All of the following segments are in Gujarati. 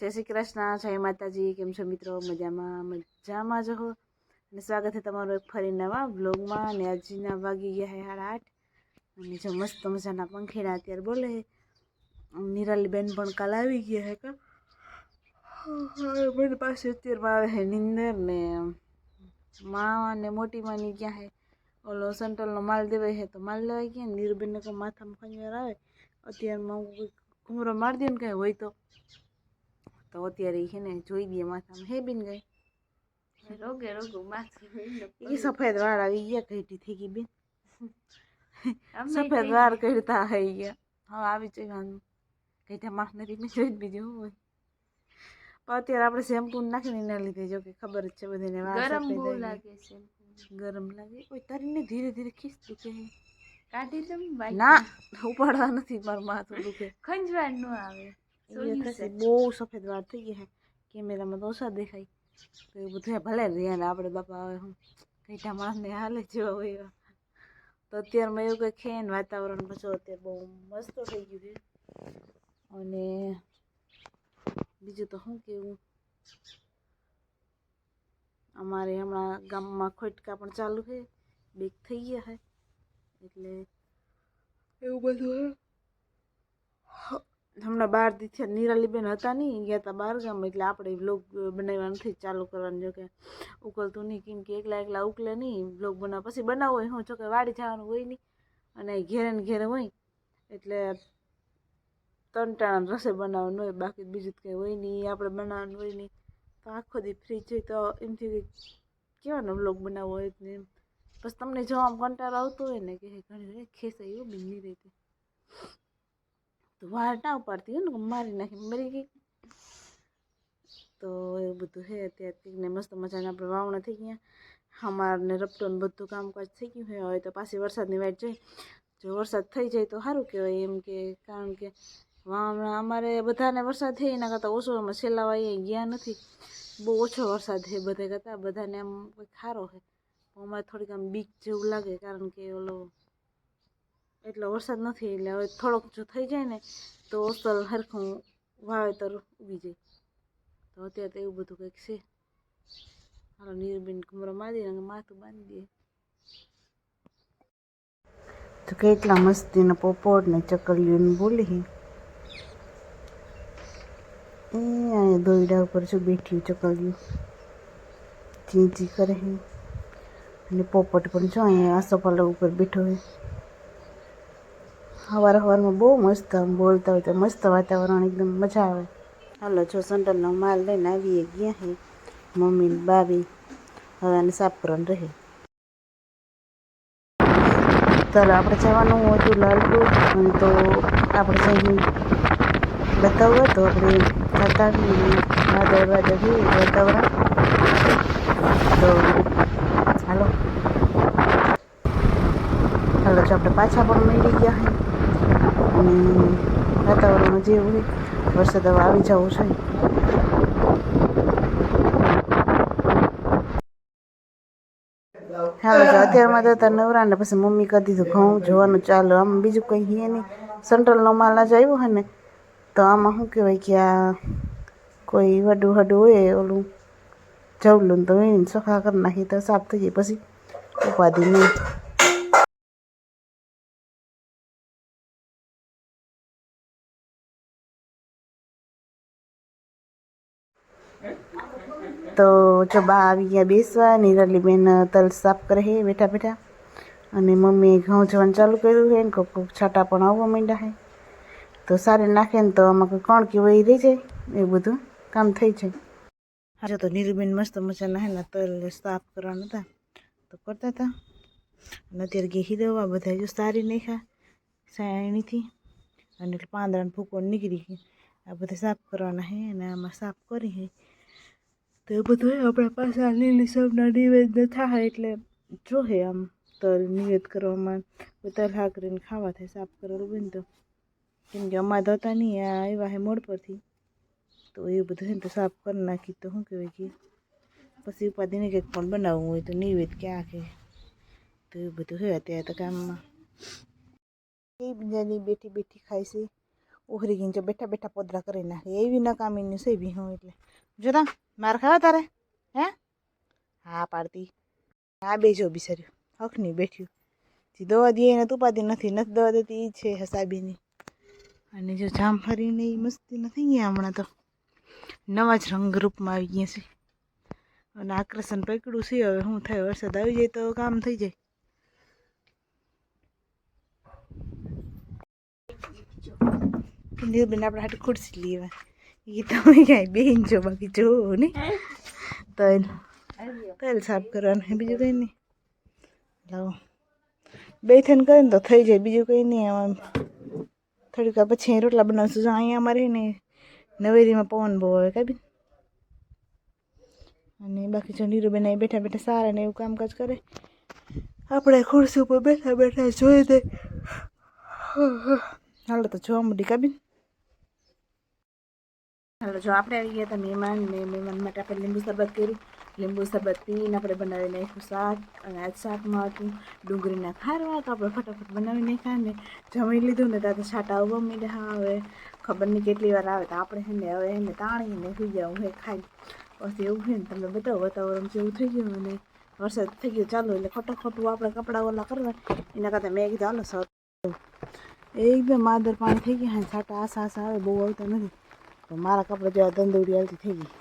જય શ્રી કૃષ્ણ, જય માતાજી, કેમ છો મિત્રો? મજામાં મજામાં જ હો. અને સ્વાગત છે તમારું એક ફરી નવા બ્લોગમાં અને આજના વાગી ગયા હે સાડા આઠ. અને જો મસ્ત મજાના પંખીડા અત્યારે બોલે નિરાલીબેન પણ કાલ આવી ગયા હે કા? મને પાસે અત્યારમાં આવે છે નિંદર ને મા ને મોટી માની ક્યાં હે? ઓલો સેન્ટ્રલનો માલ દેવાય છે તો માલ લેવાય ગયા ને કોઈ માથામાં ખંજવાર આવે? અત્યારમાં હું ઘૂમરો મારી દે ને કાંઈ હોય તો? તો અત્યારે છે ને જોઈ દઈએ માથામાં. હે બિન ગઈ? રોગે રોગો માથું એ સફેદ વાળ આવી ગયા ઘટી થઈ ગઈ બેન. સફેદ વાળ કરતા આવી ગયા. હવે આવી જઈ વાંધો કઈટા માથ નથી મેં જોઈ બીજું હોય. પણ અત્યારે આપણે શેમ્પુ નાખીને એના લીધે જો કે ખબર જ છે બધાને ગરમ બહુ લાગે છે ગરમ લાગે. કોઈ તારીને ધીરે ધીરે ખીચતું કે કાઢી દઉં ના ઉપાડવા નથી મારું માથું દુખે. ખંજવાળ ન આવે. એ સોલ્યુશન. થશે બહુ સફેદ વાળ થઈ ગયા છે કેમેરામાં તો ઓછા દેખાય તો એ બધું ભલે રહ્યા ને આપણે બાપા હવે હું કઈટા માણસને હાલે જેવા હોય એવા તો અત્યારમાં એવું કંઈક છે ને વાતાવરણ પછી અત્યારે બહુ મસ્ત થઈ ગયું છે અને બીજું તો શું કેવું અમારે હમણાં ગામમાં ખોટકા પણ ચાલુ છે બેક થઈ ગયા છે એટલે એવું બધું છે હમણાં બાર દીથી નિરાલીબેન હતા નહીં ગયા હતા બાર ગામ, એટલે આપણે વ્લોગ બનાવવા નથી ચાલુ કરવાનું. જો કે ઉકલતું નહીં કેમ કે એકલા એકલા ઉકલે નહીં વ્લોગ બનાવવા પછી બનાવવો હોય, હું જો વાડી જવાનું હોય નહીં અને ઘેરે ને ઘેરે હોય, એટલે ત્રણ ટાણા રસોઈ બનાવવાનું હોય, બાકી બીજું કંઈ હોય નહીં આપણે બનાવવાનું હોય નહીં તો આખો દી ફ્રી છે, તો એમથી કેવાનો વ્લોગ બનાવવો હોય એમ. પછી તમને જો આમ કંટાળો આવતો હોય ને, કે ઘણી ઘણી ખેસાઈ એવું બી રીતે તો વાળ ના ઉપાડતી હોય ને મારી નાખી, મરી ગઈ તો એવું બધું છે અત્યારે ને મસ્ત મજાના આપણે વાવણા થઈ ગયા. અમારને રપટો બધું કામકાજ થઈ ગયું છે. હવે તો પાછી વરસાદની વાટ જાય જો વરસાદ થઈ જાય તો સારું કહેવાય એમ કે, કારણ કે વાવણા અમારે બધાને વરસાદ થઈ એના કરતાં ઓછો અમે છેલ્લા વાઈએ ગયા નથી. બહુ ઓછો વરસાદ છે બધા કરતાં, બધાને આમ કંઈક સારો છે. અમારે થોડીક આમ બીક જેવું લાગે, કારણ કે ઓલો એટલો વરસાદ નથી, એટલે હવે થોડોક જો થઈ જાય ને, તો અસલ હરખું વાવેતર ઉગી જાય. તો અત્યારે તો એવું બધું કંઈક છે. હાલો નીરબેન કમરો મારી અને માથું બાંધી દે. તો કેટલા મસ્તીના પોપોટ ને ચકલીઓને બોલી એ અહીંયા દોયડા ઉપર છું બેઠી ચકલીઓ? ચી ચી કરે અને પોપટ પણ જો અહીંયા આસોપાલવ ઉપર બેઠો હોય. સવાર સવારમાં બહુ મસ્ત બોલતા હોય તો મસ્ત વાતાવરણ એકદમ મજા આવે. હાલો, જો સંડલનો માલ લઈને આવીએ ગયા હે, મમ્મી બાબી. હવે આને સાફ રહે. ચાલો, આપણે જવાનું હતું લાલપુર. અને તો આપણે જઈ બતાવવા તો આપણે જતા વાદળ વાદળ છે વાતાવરણ. તો હાલો. હાલો, જો આપણે પાછા પણ મળી ગયા હે. અને વાતાવરણ જેવું હોય, વરસાદ હવે આવી જવું છે. હાલો તો અત્યારમાં તો તાર નવરા ને પછી મમ્મી કરી દીધું ઘઉં જોવાનું ચાલો, આમ બીજું કંઈ હે નહીં. સેન્ટ્રલનો માલ આજ આવ્યો હોય ને, તો આમાં શું કહેવાય કે આ કોઈ વડું હડું હોય, ઓલું જવલું તો એને સફા કરી નાખી તો સાફ થઈ જાય. પછી ઉપાધિ નહીં. તો જો બા આવી ગયા બેસવા, નિરાલીબેન તલ સાફ કરે છે બેઠા બેઠા. અને મમ્મીએ ઘઉં જવાનું ચાલુ કર્યું છે ને કોક છાટા પણ આવવા માંડ્યા છે તો સારી નાખે ને તો આમાં કોઈ કોણ કેવું એ રહી જાય એ બધું કામ થઈ જાય. હા તો નીરુબેન મસ્ત મજાના હે ને, તલ સાફ કરવાના હતા. તો કરતા હતા. અને અત્યારે ઘી દેવા, બધા જો સારી નાખ્યા સાયણીથી અને પાંદડાને ભૂકો નીકળી ગઈ આ બધા સાફ કરવાના હે, અને આમાં સાફ કરી છે તો એ બધું આપણા પાસે આ લીલી સબના નિવેદ થાય એટલે જોહે આમ તલ નિવેદ કરવામાં તલ હાકરીને ખાવા થાય, સાફ કરેલું બને તો. કેમ કે અમા હતા નહીં આ આવ્યા હે મોડ પરથી. તો એ બધું હોય ને તો સાફ કરી નાખી, તો શું કહેવાય કે? પછી ઉપાધિને કંઈક પણ બનાવવું હોય તો નિવેદ ક્યાં કે તો એ બધું હે અત્યારે તો ગામમાં એ બીજાની બેઠી બેઠી ખાય છે. ઓહરી જો બેઠા બેઠા પોદરા કરી નાખે. એવી નકામીની છે બી હું એટલે. જોતા માર ખાવા તારે, હે? હા, પાડતી. આ બે જો બિચાર્યું હક નહીં બેઠ્યું જે દવા દે એને તુપાતી નથી નથી દવા દેતી એ છે હસાબીની. અને જો જામફળીને એ મસ્તી નથી ગયા હમણાં તો. નવા જ રંગરૂપમાં આવી ગયા છે. અને આકર્ષણ પકડ્યું છે, હવે શું થાય, વરસાદ આવી જાય તો કામ થઈ જાય. નીરબેન આપણે હાટું ખુરશી લેવા એ તમે ક્યાંય બેન છો બાકી જો ને તલ તલ સાફ કરવાનું બીજું કંઈ નહીં. લાવો. બે થઈને કરે ને તો થઈ જાય, બીજું કંઈ નહીં. આમ થોડીક પછી પછી રોટલા બનાવશું. અહીંયા અમારે ને નવેરીમાં પવન બહુ આવે, કાંઈ અને બાકી જો નીરુબેન અહીં બેઠા બેઠા સારા ને એવું કામકાજ કરે. આપણે ખુરશી ઉપર બેઠા બેઠા જોઈ દે. હાલો તો જોવા મળી કાબીન હાલો, જો આપણે આવી ગયા હતા મહેમાન ને મહેમાન માટે આપણે લીંબુ શરબત કર્યું. લીંબુ શરબત પીને આપણે બનાવી નાખ્યું શાક અને આજ શાકમાં હતું ડુંગળીના ખારવા તો આપણે ફટાફટ બનાવી નાખ્યા જમી લીધું ને ત્યાં તો છાટા ઊભો મીઠા હવે ખબર નહીં કેટલી વાર આવે તો આપણે છે ને હવે એને તાણીને સુઈ જાઉં હે ખાઈ પછી એવું છે ને તમને બતાવો, વાતાવરણ જેવું થઈ ગયું અને વરસાદ થઈ ગયો ચાલો એટલે ખોટું ખોટું આપણે કપડાં ઓલા કરવા. એના કરતાં મેં કીધું, હાલો, સર. એકદમ માદર પાણી થઈ ગયા છાટા આસા આસા આવે, બહુ આવતા નથી. તો મારા કપડાં જેવા ધંધોડી હાલતી થઈ ગઈ.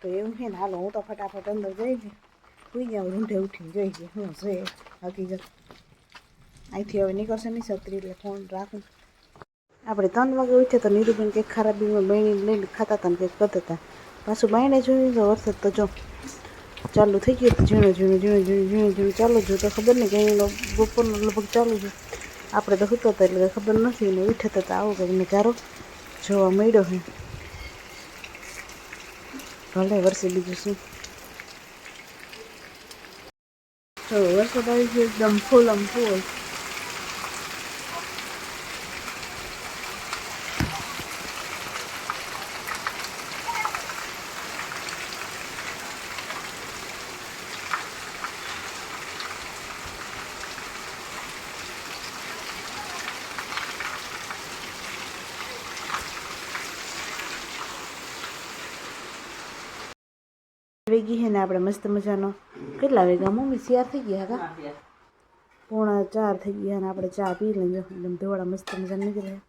તો એવું છે ને, હાલો હું તો ફટાફટ અંદર જઈ ગઈ સુઈ જાઉં, રૂંઢે ઉઠીને જોઈ ગઈ હું છે હકીકત. અહીંથી હવે નીકળશે નહીં છત્રી એટલે ફોન રાખું. આપણે ત્રણ વાગે ઉઠ્યા તો નીરુબેન કંઈક ખરાબીમાં બહેણી લઈને ખાતા હતા ને કંઈક કરતા હતા. પાછું બાયણે જોયું તો વરસાદ તો જો ચાલુ થઈ ગયું ઝીણું ઝીણું ઝીણું ઝીણું ઝીણું ઝીણું ચાલુ જોયું તો ખબર નહીં કંઈ બપોરનો લગભગ ચાલુ છે આપણે તો હતો હતા એટલે ખબર નથી ને ઉઠતો તો આવો કંઈક નજારો જોવા મળ્યો હે ભલે વરસે બીજું શું. જો વરસાદ આવી ગયો એકદમ ફૂલ આમ ફૂલ. વેગી છે ને આપણે મસ્ત મજાનો. કેટલા વાગ્યા મમ્મી શિયાર થઈ ગયા હતા પોણા ચાર થઈ ગયા અને આપણે ચા પી લઈએ. એકદમ ધોળા મસ્ત મજા નીકળે